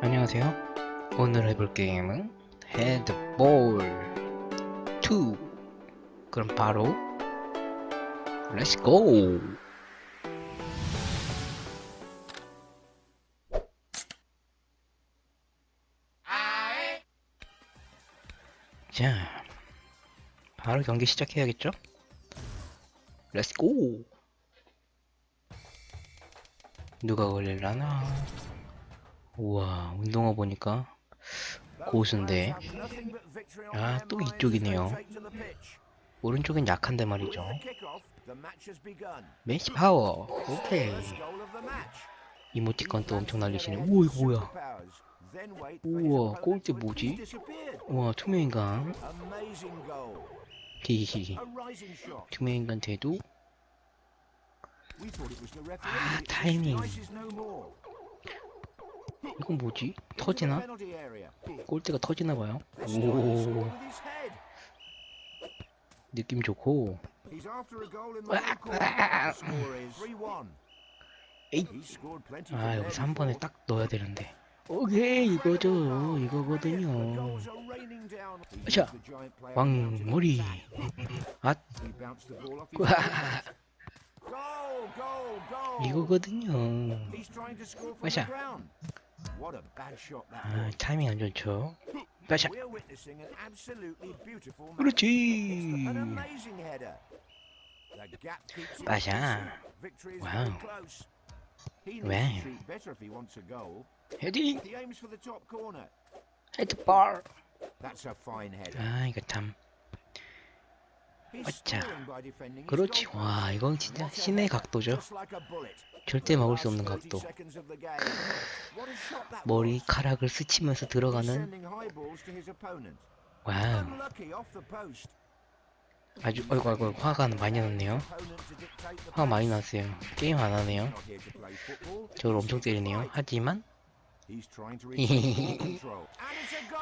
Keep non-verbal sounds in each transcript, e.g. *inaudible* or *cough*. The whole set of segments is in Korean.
안녕하세요. 오늘 해볼 게임은 헤드볼 2. 그럼 바로 렛츠고! 자, 바로 경기 시작해야겠죠? 렛츠고! 누가 걸릴라나? 우와, 운동화 보니까 고수인데. 아, 또 이쪽이네요. 오른쪽엔 약한데 말이죠. 매치 파워! 오케이. 이모티콘 또 엄청 날리시네. 오, 이거 뭐야? 우와, 꼴대 뭐지? 우와, 투명인간. 히히히. 투명인간 대도? 아, 타이밍. 이건 뭐지? 터지나? 꼴대가 터지나 봐요. 오, 느낌 좋고. 에이. 아, 여기서 한 번에 딱 넣어야 되는데. 오케이, 이거죠. 이거거든요. 자, 왕머리. 아, 와, 이거거든요. 마샤. 아, 타이밍 안 좋죠. *laughs* 마샤. 그렇지. 마샤. 와우. 왜? 헤딩. 헤드볼. 아, 이거 참. 어짜. 그렇지. 와, 이건 진짜 신의 각도죠. 절대 막을 수 없는 각도. 머리카락을 스치면서 들어가는 와우. 아주 어이구 어이구 화가 많이 났네요. 화가 많이 났어요. 게임 안 하네요. 저를 엄청 때리네요. 하지만 *laughs*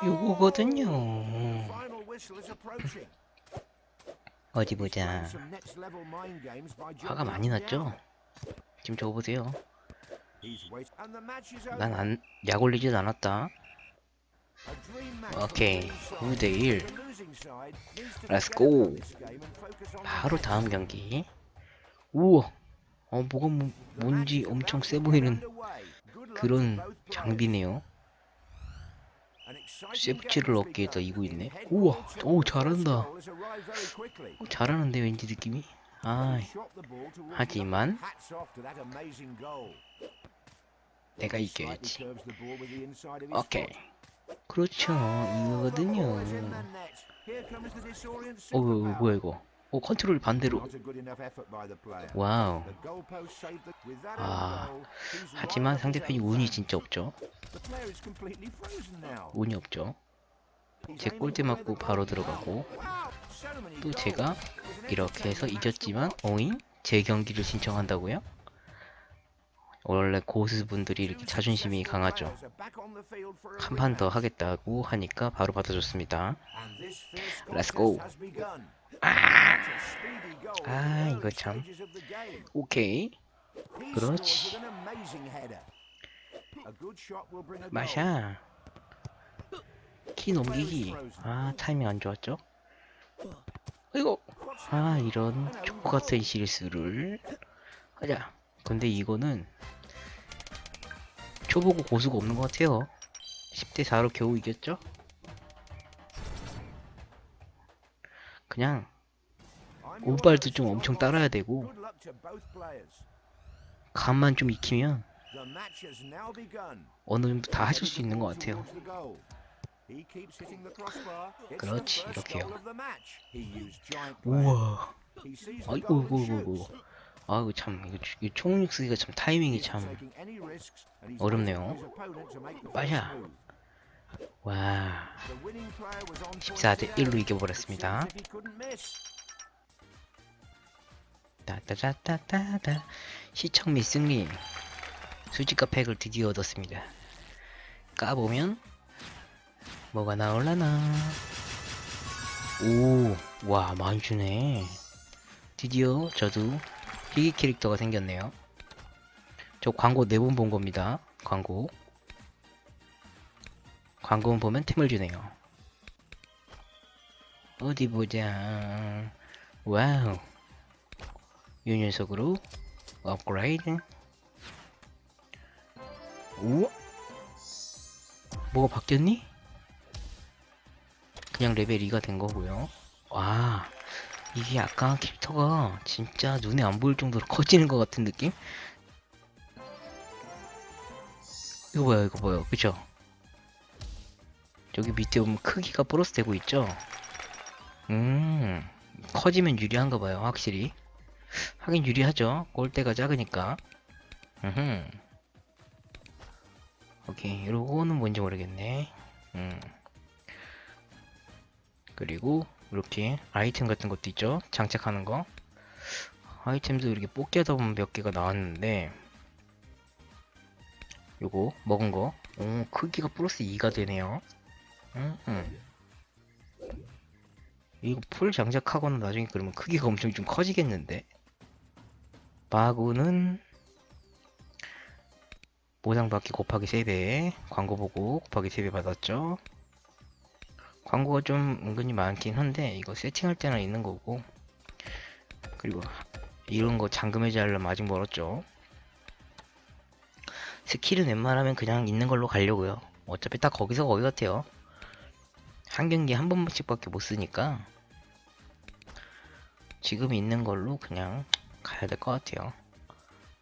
요거거든요. 어디 보자. 화가 많이 났죠? 지금 저거 보세요. 난 안, 약 올리지도 않았다. 오케이. 9대1. 렛츠고. 바로 다음 경기. 우와. 어, 뭐가 뭐, 뭔지 엄청 세 보이는 그런 장비네요. 세부치를 어깨에 다 이고 있네. 우와. 오, 잘한다. 어, 잘하는데 왠지 느낌이? 아, 하지만 내가 이겨야지. 오케이. 그렇죠. 이거거든요. 어, 뭐야 이거? 어, 컨트롤 반대로. 와우. 아, 하지만 상대편이 운이 진짜 없죠. 운이 없죠. 제 꼴대 맞고 바로 들어가고 또 제가 이렇게 해서 이겼지만 어잉? 제 경기를 신청한다고요? 원래 고수분들이 이렇게 자존심이 강하죠. 한 판 더 하겠다고 하니까 바로 받아줬습니다. 렛츠고. 아, 아 이거 참. 오케이. 그렇지. 마샤. 키 넘기기. 아 타이밍 안 좋았죠? 이거. 아 이런 족보 같은 실수를 하자. 근데 이거는 초보고 고수가 없는 것 같아요. 10대 4로 겨우 이겼죠? 그냥 운발도 좀 엄청 따라야 되고 감만 좀 익히면 어느 정도 다 하실 수 있는 것 같아요. 그렇지 이렇게요. 우와. 아이고 이거 이거. 아이고 참 이거, 이 총력 쓰기가 참 타이밍이 참 어렵네요. 빠샤. 와. 14대 1로 이겨버렸습니다. 따따따따따 시청 및 승리 수집가 팩을 드디어 얻었습니다. 까보면 뭐가 나올라나 오, 와 많이 주네. 드디어 저도 희귀 캐릭터가 생겼네요. 저 광고 네 번 본 겁니다. 광고. 광고만 보면 템을 주네요. 어디 보자. 와우. 이 녀석으로 업그레이드. 우와. 뭐가 바뀌었니? 그냥 레벨 2가 된 거고요. 와. 이게 약간 캐릭터가 진짜 눈에 안 보일 정도로 *laughs* 커지는 것 같은 느낌? 이거 뭐야, 이거 뭐야, 그죠? 저기 밑에 보면 크기가 플러스 되고 있죠? 음, 커지면 유리한가 봐요, 확실히. 하긴 유리하죠. 골대가 작으니까. 음흠. 오케이, 이러고는 뭔지 모르겠네. 음. 그리고 이렇게 아이템 같은 것도 있죠. 장착하는 거. 아이템도 이렇게 뽑기 하다 보면 몇 개가 나왔는데 요거 먹은 거. 오, 크기가 플러스 2가 되네요. 음, 음. 이거 풀 장착하고는 나중에 그러면 크기가 엄청 좀 커지겠는데. 바구는 보상받기 곱하기 3배 광고 보고 곱하기 3배 받았죠? 광고가 좀 은근히 많긴 한데 이거 세팅할 때나 있는 거고. 그리고 이런 거 잠금 해제하려면 아직 멀었죠? 스킬은 웬만하면 그냥 있는 걸로 가려고요. 어차피 딱 거기서 거기 같아요 한 경기 한 번씩 밖에 못 쓰니까 지금 있는 걸로 그냥 가야 될 것 같아요.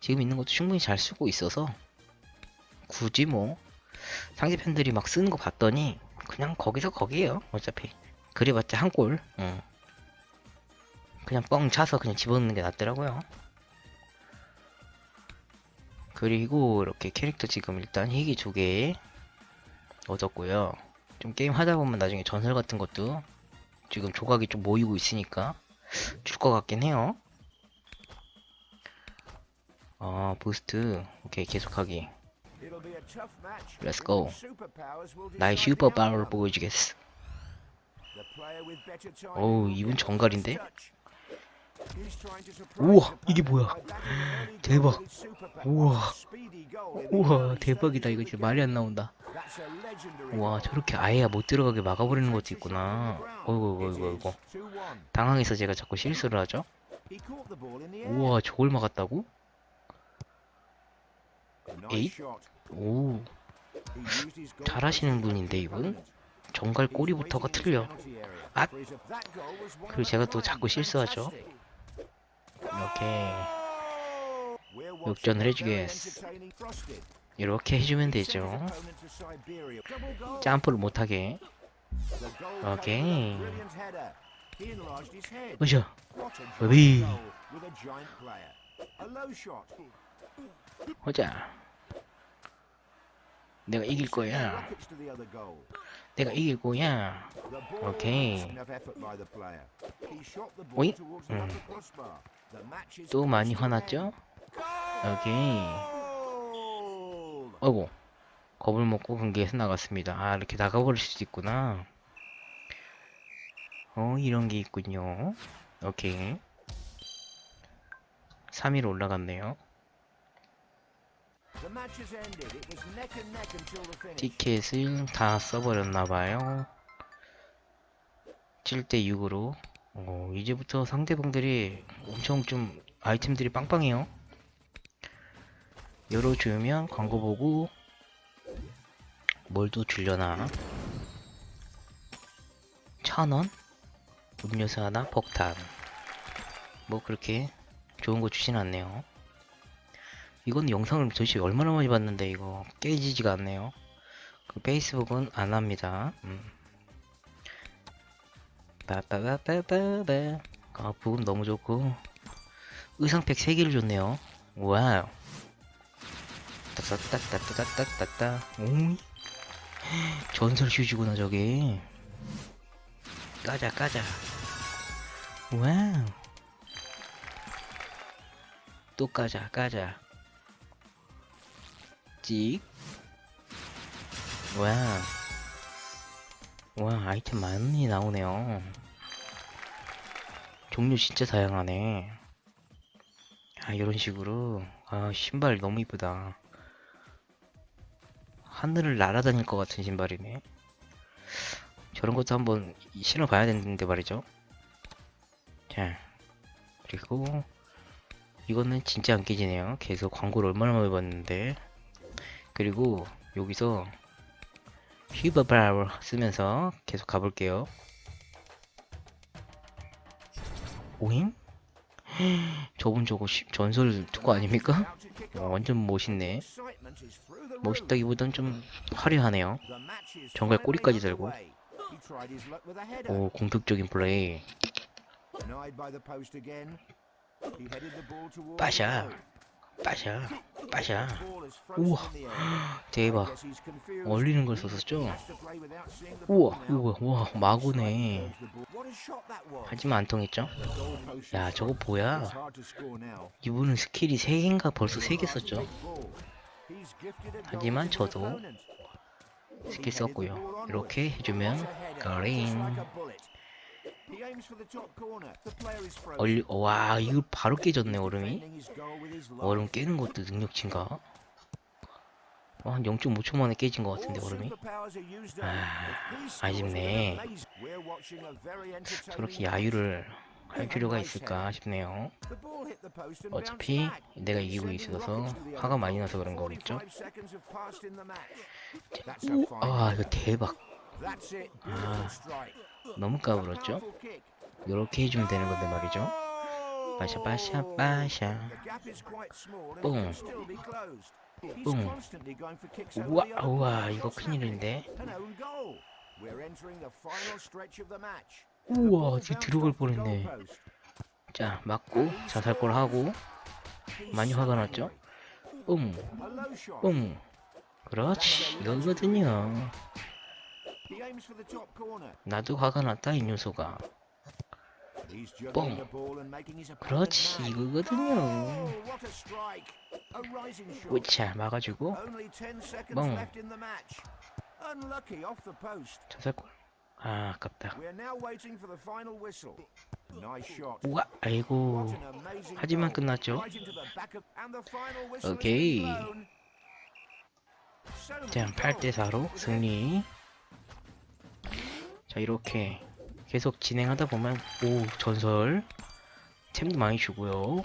지금 있는 것도 충분히 잘 쓰고 있어서 굳이 뭐 상대 팬들이 막 쓰는 거 봤더니 그냥 거기서 거기에요 어차피. 그래봤자 한 골. 응. 그냥 뻥 차서 그냥 집어넣는 게 낫더라고요. 그리고 이렇게 캐릭터 지금 일단 희귀 두 개 얻었고요 좀 게임 하다 보면 나중에 전설 같은 것도 지금 조각이 좀 모이고 있으니까 줄 것 같긴 해요 아 부스트 오케이 계속하기 Let's go. 나의 슈퍼 파워를 보여주겠어 어우 이분 정갈인데? 우와 이게 뭐야? 대박. 우와. 우와 대박이다. 이거 진짜 말이 안 나온다. 우와 저렇게 아예 못 들어가게 막아버리는 것도 있구나. 어이구 어이구 어이구 당황해서 제가 자꾸 실수를 하죠? 우와 저걸 막았다고? 에잇? 오. 잘하시는 분인데 이분? 정갈 꼬리부터가 틀려. 아! 그리고 제가 또 자꾸 실수하죠 이렇게 역전을 해주겠어 이렇게 해주면 되죠. 점프를 못하게. 오케이. 으쌰. 어비 보자 내가 이길 거야. 내가 이길 거야. 오케이. 오잉? 음. 또 많이 화났죠? 오케이. 어이구. 겁을 먹고 경기에서 나갔습니다. 아 이렇게 나가버릴 수도 있구나. 어 이런 게 있군요. 오케이. 3위로 올라갔네요 티켓을 다 써버렸나봐요. 7대6으로. 어, 이제부터 상대방들이 엄청 좀 아이템들이 빵빵해요. 열어주면 광고 보고 뭘 또 줄려나? 천원? 음료수 하나 폭탄. 뭐 그렇게 좋은 거 주진 않네요 이건 영상을 도대체 얼마나 많이 봤는데 이거 깨지지가 않네요 그 페이스북은 안 합니다 음. 아 부금 너무 좋고 의상팩 3개를 줬네요 와우 따따따따따따따따 오이 전설 휴지구나 저게 까자 까자 와우 또 까자 까자 찍 와. 와, 아이템 많이 나오네요. 종류 진짜 다양하네. 아, 이런 식으로. 아, 신발 너무 이쁘다. 하늘을 날아다닐 것 같은 신발이네. 저런 것도 한번 신어봐야 되는데 말이죠. 자, 그리고 이거는 진짜 안 깨지네요. 계속 광고를 얼마나 많이 봤는데. 그리고 여기서 휘버바를 쓰면서 계속 가볼게요. 오잉? *gasps* 저분 저거 시- 전설 특구 아닙니까? 와, 완전 멋있네. 멋있다기보단 좀 화려하네요. 정갈 꼬리까지 달고. 오, 공격적인 플레이. 빠샤. 빠샤. 빠샤. 우와. 대박. 얼리는 걸 썼었죠? 우와, 우와, 우와, 마구네. 하지만 안 통했죠? 야, 저거 뭐야? 이분은 스킬이 3개인가 벌써 3개 썼죠? 하지만 저도 스킬 썼고요. 이렇게 해주면 그린. 얼리, 와, 이거 바로 깨졌네, 얼음이. 얼음 깨는 것도 능력치인가? 어, 한 0.5초 만에 깨진 것 같은데, 얼음이. 아, 아쉽네. 저렇게 야유를 할 필요가 있을까 싶네요. 어차피 내가 이기고 있어서 화가 많이 나서 그런 거겠죠? 오, 아, 이거 대박. 아, 너무 까불었죠? 이렇게 해주면 되는 건데 말이죠. 빠샤 빠샤 빠샤. 뽕. 뽕. 우와, 우와, 이거 큰일인데. 우와, 지금 들어갈 뻔했네. 자, 맞고 자살골 하고 많이 화가 났죠? 뽕, 뽕. 그렇지, 이거거든요. 나도 화가 났다, 이 녀석아. 뽕. 그렇지, 이거거든요. 우차, 막아주고 뻥. 자살골. 아, 아깝다. 우와, 아이고. 하지만 끝났죠. 오케이. 자, 8대4로 승리. 자, 이렇게 계속 진행하다 보면, 오, 전설. 템도 많이 주고요.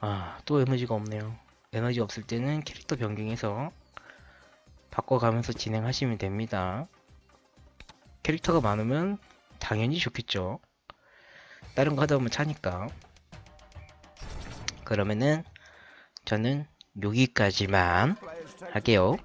아, 또 에너지가 없네요. 에너지 없을 때는 캐릭터 변경해서 바꿔가면서 진행하시면 됩니다. 캐릭터가 많으면 당연히 좋겠죠. 다른 거 하다 보면 차니까. 그러면은 저는 여기까지만. 할게요.